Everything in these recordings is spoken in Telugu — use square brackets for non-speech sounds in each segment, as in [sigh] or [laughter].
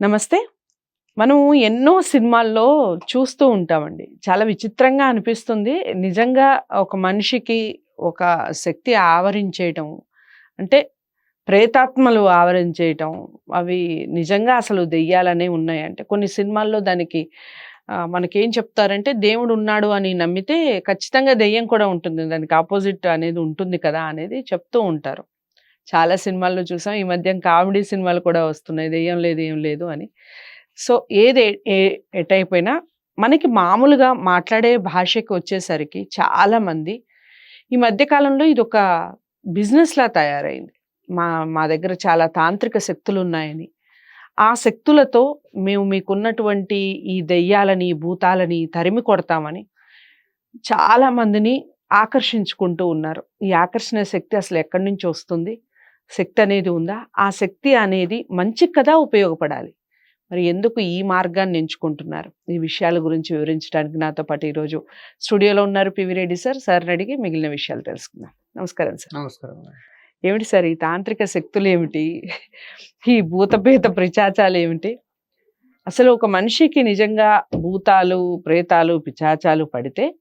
నమస్తే. మనం ఎన్నో సినిమాల్లో చూస్తూ ఉంటామండి. చాలా విచిత్రంగా అనిపిస్తుంది. నిజంగా ఒక మనిషికి ఒక శక్తి ఆవరించేయటం అంటే ప్రేతాత్మలు ఆవరించేయటం అవి నిజంగా అసలు దెయ్యాలనే ఉన్నాయంటే కొన్ని సినిమాల్లో దానికి మనకేం చెప్తారంటే దేవుడు ఉన్నాడు అని నమ్మితే ఖచ్చితంగా దెయ్యం కూడా ఉంటుంది. దానికి ఆపోజిట్ అనేది ఉంటుంది కదా అనేది చెప్తూ ఉంటారు. చాలా సినిమాల్లో చూసాం. ఈ మధ్య కామెడీ సినిమాలు కూడా వస్తున్నాయి. దెయ్యం లేదు ఏం లేదు అని. సో ఏది ఏ- ఎటైపోయినా మనకి మామూలుగా మాట్లాడే భాషకి వచ్చేసరికి చాలామంది ఈ మధ్యకాలంలో ఇది ఒక బిజినెస్లా తయారైంది. మా మా దగ్గర చాలా తాంత్రిక శక్తులు ఉన్నాయని ఆ శక్తులతో మేము మీకున్నటువంటి ఈ దెయ్యాలని భూతాలని తరిమి కొడతామని చాలా మందిని ఆకర్షించుకుంటూ ఉన్నారు. ఈ ఆకర్షణ శక్తి అసలు ఎక్కడి నుంచి వస్తుంది? శక్తి అనేది ఉందా? ఆ శక్తి అనేది మంచికి కదా ఉపయోగపడాలి. మరి ఎందుకు ఈ మార్గాన్ని ఎంచుకుంటున్నారు? ఈ విషయాల గురించి వివరించడానికి నాతో పాటు ఈరోజు స్టూడియోలో ఉన్నారు పివి రెడ్డి సార్. సార్ని అడిగి మిగిలిన విషయాలు తెలుసుకుందాం. నమస్కారం సార్. నమస్కారం ఏమిటి సార్ ఈ తాంత్రిక శక్తులు ఏమిటి? ఈ భూతపేత పిచాచాలు ఏమిటి? అసలు ఒక మనిషికి నిజంగా భూతాలు ప్రేతాలు పిచాచాలు పడితే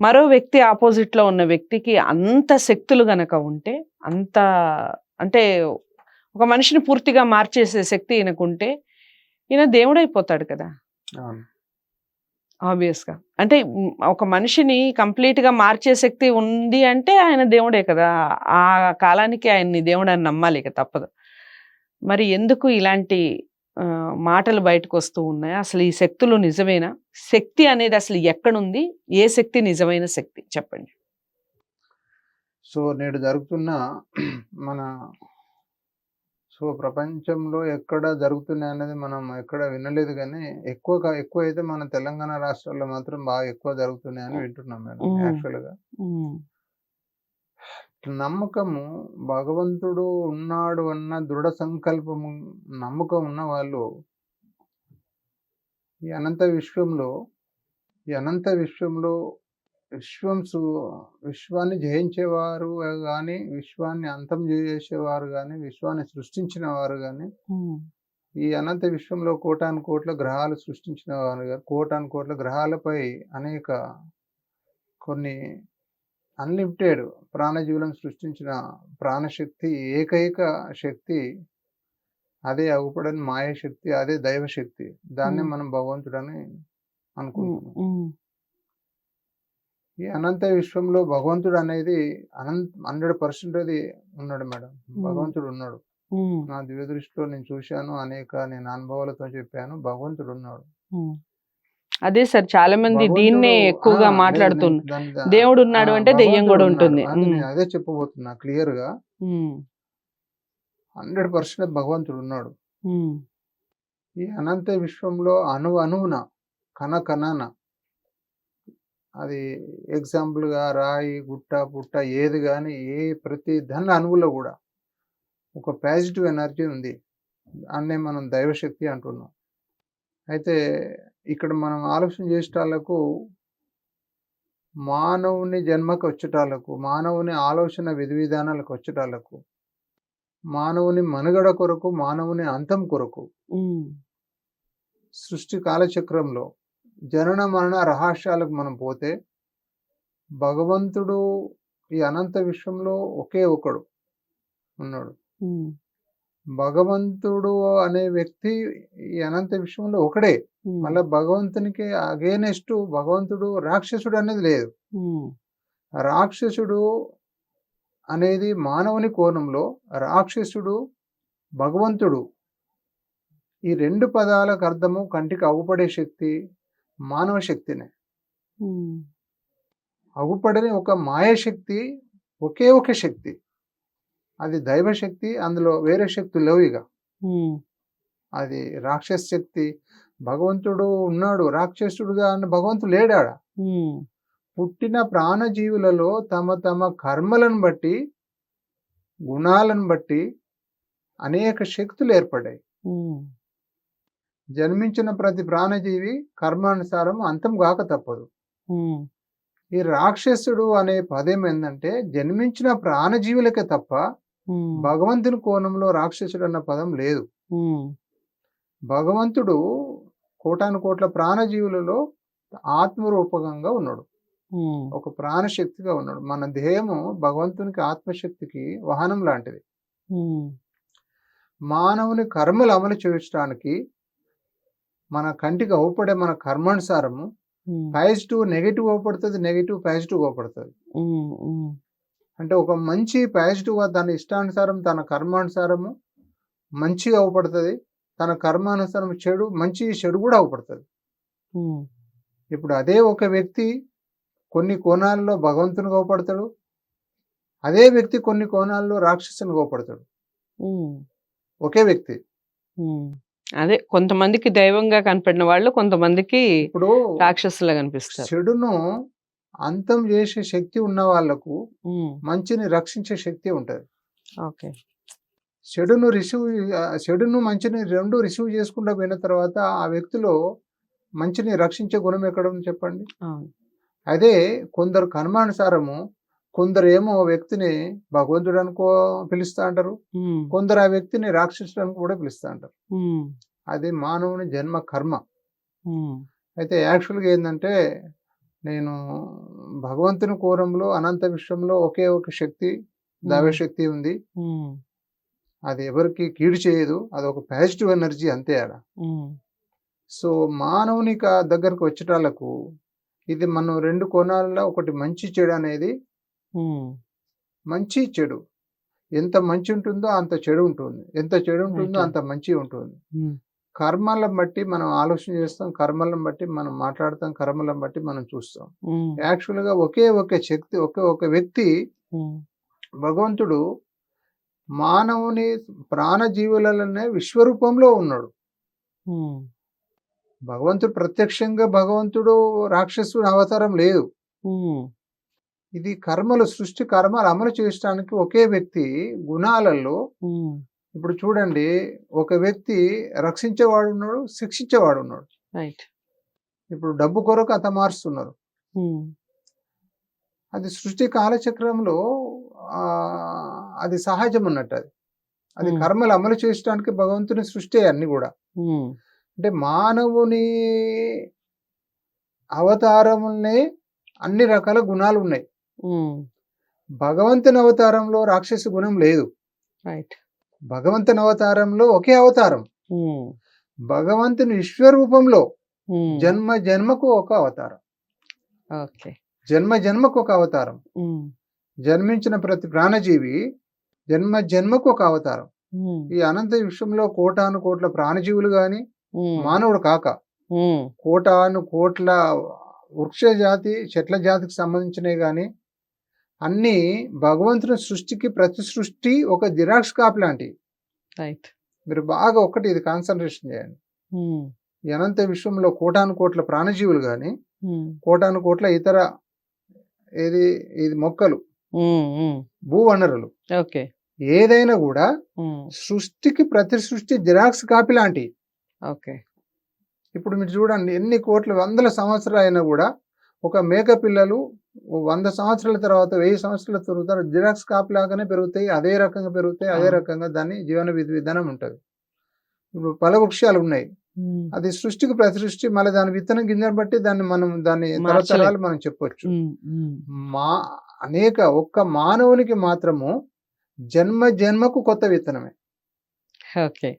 మరో వ్యక్తి ఆపోజిట్లో ఉన్న వ్యక్తికి అంత శక్తులు గనక ఉంటే అంత అంటే ఒక మనిషిని పూర్తిగా మార్చేసే శక్తి ఈయనకుంటే ఈయన దేవుడైపోతాడు కదా. ఆబ్వియస్గా. అంటే ఒక మనిషిని complete గా మార్చే శక్తి ఉంది అంటే ఆయన దేవుడే కదా. ఆ కాలానికి ఆయన్ని దేవుడు అని నమ్మాలి ఇక తప్పదు. మరి ఎందుకు ఇలాంటి మాటలు బయటకు వస్తూ ఉన్నాయి? అసలు ఈ శక్తులు నిజమేనా? శక్తి అనేది అసలు ఎక్కడుంది? ఏ శక్తి నిజమైన శక్తి? చెప్పండి. సో నేడు జరుగుతున్న మన సో ప్రపంచంలో ఎక్కడ జరుగుతున్నాయి అనేది మనం ఎక్కడ వినలేదు కానీ ఎక్కువ ఎక్కువ అయితే మన తెలంగాణ రాష్ట్రాల్లో మాత్రం బాగా ఎక్కువ జరుగుతున్నాయని వింటున్నాం మేడం మ్మ్. యాక్చువల్గా ఉమ్, నమ్మకము భగవంతుడు ఉన్నాడు అన్న దృఢ సంకల్పము నమ్మకం ఉన్న వాళ్ళు ఈ అనంత విశ్వంలో ఈ అనంత విశ్వంలో విశ్వం సు విశ్వాన్ని జయించేవారు కానీ విశ్వాన్ని అంతం చేసేవారు కానీ విశ్వాన్ని సృష్టించిన వారు కానీ ఈ అనంత విశ్వంలో కోటాను కోట్ల గ్రహాలు సృష్టించిన వారు కానీ కోటాను కోట్ల గ్రహాలపై అనేక కొన్ని అన్లిమిటెడ్ ప్రాణజీవులను సృష్టించిన ప్రాణశక్తి ఏకైక శక్తి అదే అగుపడని మాయాశక్తి అదే దైవశక్తి. దాన్నే. మనం భగవంతుడని అనుకుంటున్నాం. ఈ అనంత విశ్వంలో భగవంతుడు అనేది అనంత హండ్రెడ్ పర్సెంట్ అది ఉన్నాడు మేడం. భగవంతుడు ఉన్నాడు. నా దివ్య దృష్టిలో నేను చూశాను అనేక నేను అనుభవాలతో చెప్పాను భగవంతుడు ఉన్నాడు. అదే సార్ చాలా మంది దీన్నే ఎక్కువగా మాట్లాడుతున్నారు దేవుడు ఉన్నాడు అంటే దెయ్యం కూడా ఉంటుంది. అది చెప్పబోతున్నా క్లియర్గా హండ్రెడ్ పర్సెంట్ భగవంతుడు ఉన్నాడు. ఈ అనంత విశ్వంలో అణు అణువున కణ కణాన అది ఎగ్జాంపుల్గా రాయి గుట్ట పుట్ట ఏది కానీ ఏ ప్రతి ధన అణువులో కూడా ఒక పాజిటివ్ ఎనర్జీ ఉంది. అన్నే మనం దైవశక్తి అంటున్నాం. అయితే ఇక్కడ మనం ఆలోచన చేసేటాలకు మానవుని జన్మకు వచ్చేటాలకు మానవుని ఆలోచన విధి విధానాలకు వచ్చేటాలకు మానవుని మనుగడ కొరకు మానవుని అంతం కొరకు సృష్టి కాలచక్రంలో జనన మరణ రహస్యాలకు మనం పోతే భగవంతుడు ఈ అనంత విశ్వంలో ఒకే ఒకడు ఉన్నాడు. భగవంతుడు అనే వ్యక్తి ఈ అనంత విశ్వంలో ఒకడే. మళ్ళీ భగవంతునికి అగేనెస్ట్ భగవంతుడు రాక్షసుడు అనేది లేదు. రాక్షసుడు అనేది మానవుని కోణంలో రాక్షసుడు భగవంతుడు ఈ రెండు పదాలకు అర్థము కంటికి అగుపడే శక్తి మానవ శక్తినే అగుపడని ఒక మాయాశక్తి ఒకే ఒక శక్తి. అది దైవశక్తి అందులో వేరే శక్తులు లేవు ఇక. అది రాక్షస శక్తి భగవంతుడు ఉన్నాడు రాక్షసుడుగా అన్న భగవంతుడు లేడాడ. పుట్టిన ప్రాణజీవులలో తమ తమ కర్మలను బట్టి గుణాలను బట్టి అనేక శక్తులు ఏర్పడ్డాయి జన్మించిన ప్రతి ప్రాణజీవి కర్మానుసారం అంతం కాక తప్పదు. ఈ రాక్షసుడు అనే పదం ఏంటంటే జన్మించిన ప్రాణజీవులకే తప్ప భగవంతుని కోణంలో రాక్షసుడు అన్న పదం లేదు. భగవంతుడు కోటాను కోట్ల ప్రాణజీవులలో ఆత్మరూపకంగా ఉన్నాడు. ఒక ప్రాణశక్తిగా ఉన్నాడు. మన దేహము భగవంతునికి ఆత్మశక్తికి వాహనం లాంటిది. మానవుని కర్మలు అమలు చేయడానికి మన కంటికి అవుపడే మన కర్మానుసారము పాజిటివ్ నెగిటివ్ అవుపడుతుంది నెగిటివ్ పాజిటివ్ అవుపడుతుంది అంటే ఒక మంచి పాజిటివ్ దాని ఇష్టానుసారం తన కర్మానుసారము మంచిగా అవుపడుతుంది తన కర్మానుసారం చెడు మంచి చెడు కూడా అవుపడుతుంది ఇప్పుడు అదే ఒక వ్యక్తి కొన్ని కోణాల్లో భగవంతునిగా అవుపడతాడు అదే వ్యక్తి కొన్ని కోణాల్లో రాక్షసునిగా అవుపడతాడు ఉమ్, ఒకే వ్యక్తి. అదే కొంతమందికి దైవంగా కనపడిన వాళ్ళు కొంతమందికి ఇప్పుడు రాక్షసులా కనిపిస్తారు. చెడును అంతం చేసే శక్తి ఉన్న వాళ్ళకు ఉమ్, మంచిని రక్షించే శక్తి ఉంటుంది. ఓకే. చెడును రిసీవ్ చెడును మంచిని రెండు రిసీవ్ చేసుకుంటూ పోయిన తర్వాత ఆ వ్యక్తిలో మంచిని రక్షించే గుణం ఎక్కడ ఉంది చెప్పండి? అదే కొందరు కర్మానుసారము కొందరు ఏమో వ్యక్తిని భగవంతుడు అనుకో పిలుస్తా అంటారు. కొందరు ఆ వ్యక్తిని రాక్షసుడు అని కూడా పిలుస్తా అంటారు. అది మానవుని జన్మ కర్మ. అయితే యాక్చువల్గా ఏంటంటే నేను భగవంతుని కోరంలో అనంత విశ్వంలో ఒకే ఒక శక్తి దైవశక్తి ఉంది. అది ఎవరికి కీడు చేయదు. అది ఒక పాజిటివ్ ఎనర్జీ అంతే ఆడ. ఉమ్, సో మానవుని దగ్గరకు వచ్చేటాలకు ఇది మనం రెండు కోణాలలో ఒకటి మంచి చెడు అనేది మంచి చెడు. ఎంత మంచి ఉంటుందో అంత చెడు ఉంటుంది. ఎంత చెడు ఉంటుందో. అంత మంచి ఉంటుంది. కర్మలను బట్టి మనం ఆలోచన చేస్తాం. కర్మలను బట్టి మనం మాట్లాడతాం. కర్మలను బట్టి మనం చూస్తాం. యాక్చువల్గా ఒకే ఒక శక్తి ఒకే ఒక వ్యక్తి భగవంతుడు మానవుని ప్రాణజీవులలోనే విశ్వరూపంలో ఉన్నాడు. భగవంతుడు ప్రత్యక్షంగా భగవంతుడు రాక్షసుడు అవతారం లేదు. ఇది కర్మలు సృష్టి కర్మలు అమలు చేయడానికి ఒకే వ్యక్తి గుణాలలో ఇప్పుడు చూడండి ఒక వ్యక్తి రక్షించేవాడు ఉన్నాడు శిక్షించేవాడు ఉన్నాడు. ఇప్పుడు డబ్బు కొరకు అంత మారుస్తున్నారు. అది సృష్టి కాలచక్రంలో ఆ, అది సహజం అన్నట్టు అది. అది. కర్మలు అమలు చేయడానికి భగవంతుని సృష్టి అన్ని కూడా. అంటే మానవుని అవతారములనే అన్ని రకాల గుణాలు ఉన్నాయి. భగవంతుని అవతారంలో రాక్షస గుణం లేదు. రైట్ భగవంతుని అవతారంలో ఒకే అవతారం. భగవంతుని విశ్వరూపంలో జన్మ జన్మకు ఒక అవతారం. ఓకే జన్మ జన్మకు ఒక అవతారం. జన్మించిన ప్రతి ప్రాణజీవి జన్మ జన్మకు ఒక అవతారం. ఈ అనంత విశ్వంలో కోటాను కోట్ల ప్రాణజీవులు గాని మానవుడు కాక కోటాను కోట్ల వృక్ష జాతి చెట్ల జాతికి సంబంధించినవి కానీ అన్నీ భగవంతుని సృష్టికి ప్రతి సృష్టి ఒక జిరాక్స్ కాప్ లాంటివి. రైట్ మీరు బాగా ఒకటి ఇది కాన్సన్ట్రేషన్ చేయండి. ఈ అనంత విశ్వంలో కోటాను కోట్ల ప్రాణజీవులు కానీ ఉమ్, కోటాను కోట్ల ఇతర ఏది ఇది మొక్కలు ఉమ్, భూ వనరులు ఓకే ఏదైనా కూడా సృష్టికి ప్రతి సృష్టి జిరాక్స్ కాపీ లాంటివి. ఓకే ఇప్పుడు మీరు చూడండి ఎన్ని కోట్ల వందల సంవత్సరాలు అయినా కూడా ఒక మేక పిల్లలు వంద సంవత్సరాల తర్వాత వెయ్యి సంవత్సరాల తర్వాత జిరాక్స్ కాపీ లాగానే పెరుగుతాయి అదే రకంగా పెరుగుతాయి అదే. రకంగా దాని జీవన విధి విధానం ఉంటుంది. ఇప్పుడు ఫలవృక్షాలు ఉన్నాయి. ఉమ్, అది సృష్టికి ప్రతి సృష్టి మళ్ళీ దాని విత్తనం గింజను బట్టి దాన్ని మనం దాన్ని. తరతరాలు మనం చెప్పొచ్చు. మా అనేక ఒక్క మానవునికి మాత్రము జన్మ జన్మకు కొత్త విత్తనమే. ఓకే.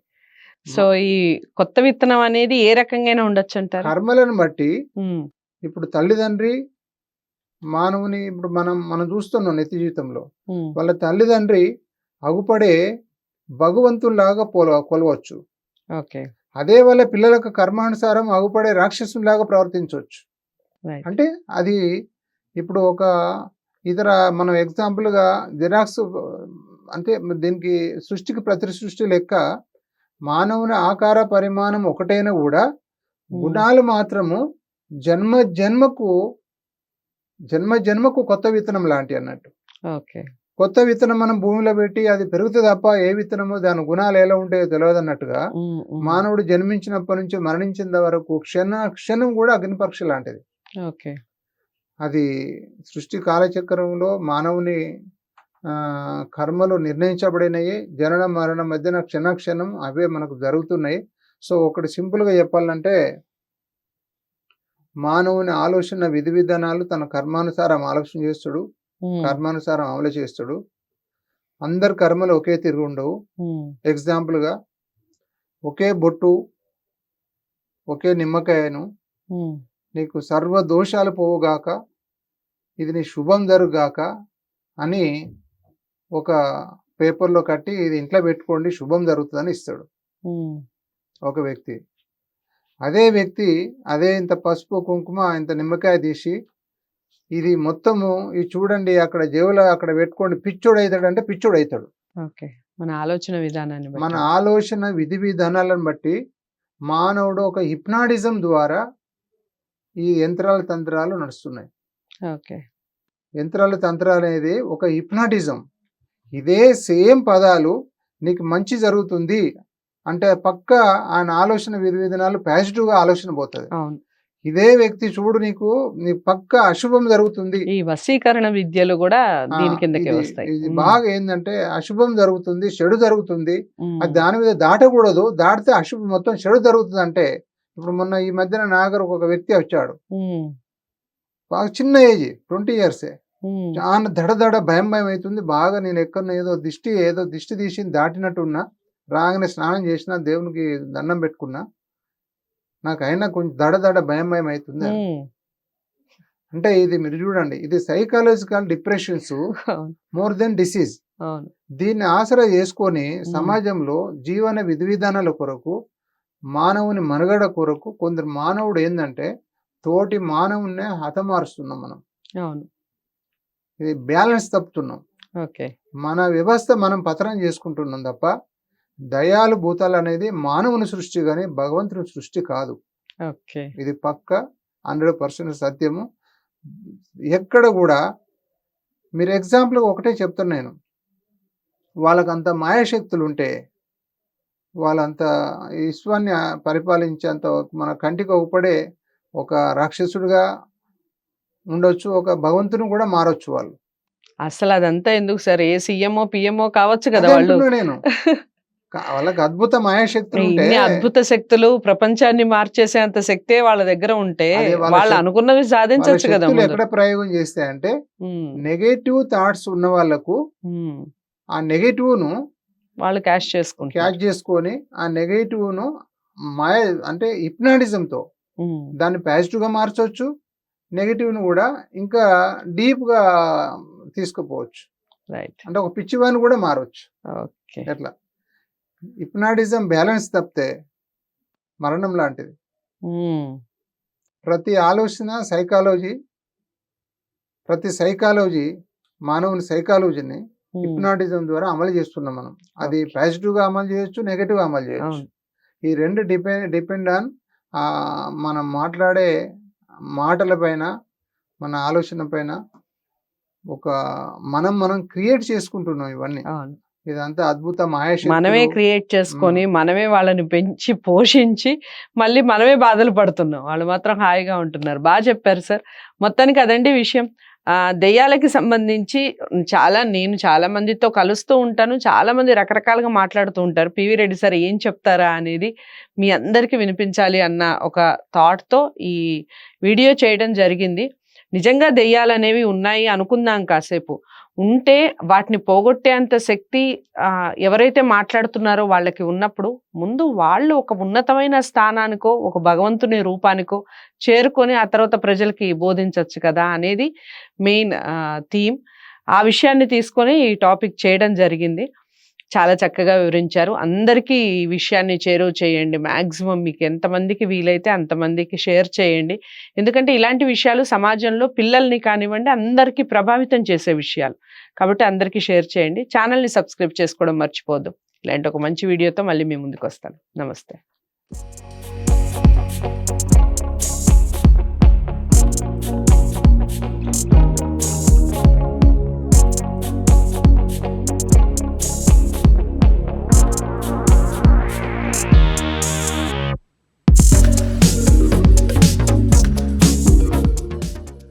సో ఈ కొత్త విత్తనం అనేది ఏ రకంగా ఉండొచ్చు అంటారు? కర్మలను బట్టి ఇప్పుడు తల్లిదండ్రి మానవుని ఇప్పుడు మనం మనం చూస్తున్నాం నిత్య జీవితంలో. వాళ్ళ తల్లిదండ్రి అగుపడే భగవంతుల్లాగా పోల కొలవచ్చు. ఓకే. అదే వాళ్ళ పిల్లలకు కర్మానుసారం అగుపడే రాక్షసులాగా ప్రవర్తించవచ్చు. అంటే అది ఇప్పుడు ఒక ఇతర మనం ఎగ్జాంపుల్గా జిరాక్స్ అంటే దీనికి సృష్టికి ప్రతి సృష్టి లెక్క మానవుని ఆకార పరిమాణం ఒకటైనా కూడా గుణాలు మాత్రము జన్మ జన్మకు జన్మ జన్మకు కొత్త విత్తనం లాంటి అన్నట్టు. ఓకే. కొత్త విత్తనం మనం భూమిలో పెట్టి అది పెరుగుతుంది తప్ప ఏ విత్తనము దాని గుణాలు ఎలా ఉంటాయో తెలియదు అన్నట్టుగా మానవుడు జన్మించినప్పటి నుంచి మరణించిన వరకు క్షణ క్షణం కూడా అగ్నిపక్ష లాంటిది. ఓకే. అది సృష్టి కాలచక్రంలో మానవుని ఆ, కర్మలు నిర్ణయించబడినవి జనన మరణ మధ్యన క్షణ క్షణం అవే మనకు జరుగుతున్నాయి. సో ఒకటి సింపుల్గా చెప్పాలంటే మానవుని ఆలోచన విధి విధానాలు తన కర్మానుసారం ఆలోచన చేస్తాడు కర్మానుసారం అమలు చేస్తాడు. అందరి కర్మలు ఒకే తిరిగి ఉండవు. ఎగ్జాంపుల్గా ఒకే బొట్టు ఒకే నిమ్మకాయను నీకు సర్వ దోషాలు పోవుగాక ఇది నీ శుభం జరుగుగాక అని ఒక పేపర్లో కట్టి ఇది ఇంట్లో పెట్టుకోండి శుభం జరుగుతుందని ఇస్తాడు. ఒక వ్యక్తి. అదే వ్యక్తి అదే ఇంత పసుపు కుంకుమ ఇంత నిమ్మకాయ తీసి ఇది మొత్తము ఇది చూడండి అక్కడ జేబులో అక్కడ పెట్టుకోండి పిచ్చోడు అవుతాడు అంటే పిచ్చోడు అవుతాడు ఓకే. మన ఆలోచన విధానాన్ని. మన ఆలోచన విధి విధానాలను బట్టి మానవుడు ఒక హిప్నాటిజం ద్వారా ఈ యంత్రాల తంత్రాలు నడుస్తున్నాయి. ఓకే. యంత్రాల తంత్రాలు అనేది ఒక హిప్నాటిజం. ఇదే సేమ్ పదాలు నీకు మంచి జరుగుతుంది అంటే పక్క ఆయన ఆలోచన విధి విధానాలు పాజిటివ్గా ఆలోచన పోతుంది. ఇదే వ్యక్తి చూడు నీకు నీ పక్క అశుభం జరుగుతుంది. ఈ వశీకరణ విద్యలు కూడా దీని కిందకే వస్తాయి. ఇది బాగా ఏంటంటే అశుభం జరుగుతుంది చెడు జరుగుతుంది. అది దాని మీద దాటకూడదు దాటితే అశుభం మొత్తం చెడు జరుగుతుంది అంటే ఇప్పుడు మొన్న ఈ మధ్యన నాగర్ ఒక వ్యక్తి వచ్చాడు. బాగా చిన్న ఏజ్ ట్వంటీ ఇయర్సే. చాలా దడ దడ భయం భయం అవుతుంది బాగా నేను ఎక్కడ ఏదో దిష్టి ఏదో దిష్టి తీసి దాటినట్టున్నా. రాగానే స్నానం చేసిన దేవునికి దండం పెట్టుకున్నా నాకు అయినా కొంచెం దడ దడ భయం భయం అవుతుంది అంటే ఇది మీరు చూడండి ఇది psychological depressions more than disease దీన్ని ఆసరా చేసుకొని సమాజంలో జీవన విధి విధానాల కొరకు మానవుని మనుగడ కొరకు కొందరు మానవుడు ఏంటంటే తోటి మానవున్నే హతమారుస్తున్నాం మనం. అవును. ఇది బ్యాలెన్స్ తప్పుతున్నాం. ఓకే. మన వ్యవస్థ మనం పతనం చేసుకుంటున్నాం తప్ప దయాలు భూతాలు అనేది మానవుని సృష్టి కానీ భగవంతుని సృష్టి కాదు. ఓకే. ఇది పక్క హండ్రెడ్ పర్సెంట్ సత్యము. ఎక్కడ కూడా మీరు ఎగ్జాంపుల్గా ఒకటే చెప్తాను నేను. వాళ్ళకంత మాయాశక్తులు ఉంటే వాళ్ళంత విశ్వాన్ని పరిపాలించేంత మన కంటికి ఒకపడే ఒక రాక్షసుడిగా ఉండొచ్చు ఒక భగవంతుని కూడా మారొచ్చు వాళ్ళు. అసలు అదంతా ఎందుకు సార్? ఏ సీఎంఓ పిఎంఓ కావచ్చు కదా వాళ్ళు. నేను. [laughs] వాళ్ళకి అద్భుత మాయాశక్తులు ఉంటే ఇన్ని అద్భుత శక్తులు ప్రపంచాన్ని మార్చేసేంత శక్తే వాళ్ళ దగ్గర ఉంటే వాళ్ళ అనుకున్నవి సాధించవచ్చు కదా. ఎక్కడ ప్రయోగం చేస్తాయంటే ఉమ్, నెగటివ్ థాట్స్ ఉన్న వాళ్ళకు ఆ నెగటివ్ను వాళ్ళు క్యాష్ చేసుకుంటారు క్యాచ్ చేసుకొని ఆ నెగటివ్ను మాయ అంటే hypnotism తో దాన్ని పాజిటివ్గా మార్చవచ్చు నెగటివ్ను కూడా ఇంకా డీప్గా తీసుకుపోవచ్చు. రైట్. అంటే ఒక పిచ్చివాన్ని కూడా మారవచ్చు ఓకే. ఎట్లా? హిప్నాటిజం బ్యాలెన్స్ తప్పితే మరణం లాంటిది. ప్రతి ఆలోచన సైకాలజీ ప్రతి సైకాలజీ మానవుని సైకాలజీని హిప్నాటిజం ద్వారా అమలు చేస్తున్నాం మనం. అది Okay. పాజిటివ్గా అమలు చేయొచ్చు నెగటివ్గా అమలు చేయొచ్చు. ఈ రెండు డిపెండ్ డిపెండ్ ఆన్ మనం మాట్లాడే మాటల పైన మన ఆలోచన పైన ఒక మనం మనం క్రియేట్ చేసుకుంటున్నాం ఇవన్నీ. ఇదంతా అద్భుత. మనమే క్రియేట్ చేసుకొని మనమే వాళ్ళని పెంచి పోషించి మళ్ళీ మనమే బాధలు పడుతున్నాం. వాళ్ళు మాత్రం హాయిగా ఉంటున్నారు. బాగా చెప్పారు సార్. మొత్తానికి అదండి విషయం. దెయ్యాలకి సంబంధించి చాలా నేను చాలా మందితో కలుస్తూ ఉంటాను. చాలా మంది రకరకాలుగా మాట్లాడుతూ ఉంటారు. పివి రెడ్డి సార్ ఏం చెప్తారా అనేది మీ అందరికీ వినిపించాలి అన్న ఒక థాట్తో ఈ వీడియో చేయడం జరిగింది. నిజంగా దెయ్యాలనేవి ఉన్నాయి అనుకుందాం కాసేపు. ఉంటే వాటిని పోగొట్టేంత శక్తి ఎవరైతే మాట్లాడుతున్నారో వాళ్ళకి ఉన్నప్పుడు ముందు వాళ్ళు ఒక ఉన్నతమైన స్థానానికో ఒక భగవంతుని రూపానికో చేరుకొని ఆ తర్వాత ప్రజలకి బోధించవచ్చు కదా అనేది మెయిన్ థీమ్. ఆ విషయాన్ని తీసుకొని ఈ టాపిక్ చేయడం జరిగింది. చాలా చక్కగా వివరించారు. అందరికీ ఈ విషయాన్ని చేరువ చేయండి. మ్యాక్సిమం మీకు ఎంతమందికి వీలైతే అంతమందికి షేర్ చేయండి. ఎందుకంటే ఇలాంటి విషయాలు సమాజంలో పిల్లల్ని కానివ్వండి అందరికీ ప్రభావితం చేసే విషయాలు. కాబట్టి అందరికీ షేర్ చేయండి. ఛానల్ని సబ్స్క్రైబ్ చేసుకోవడం మర్చిపోద్దు ఇలాంటి ఒక మంచి వీడియోతో మళ్ళీ మీ ముందుకు వస్తాను. నమస్తే.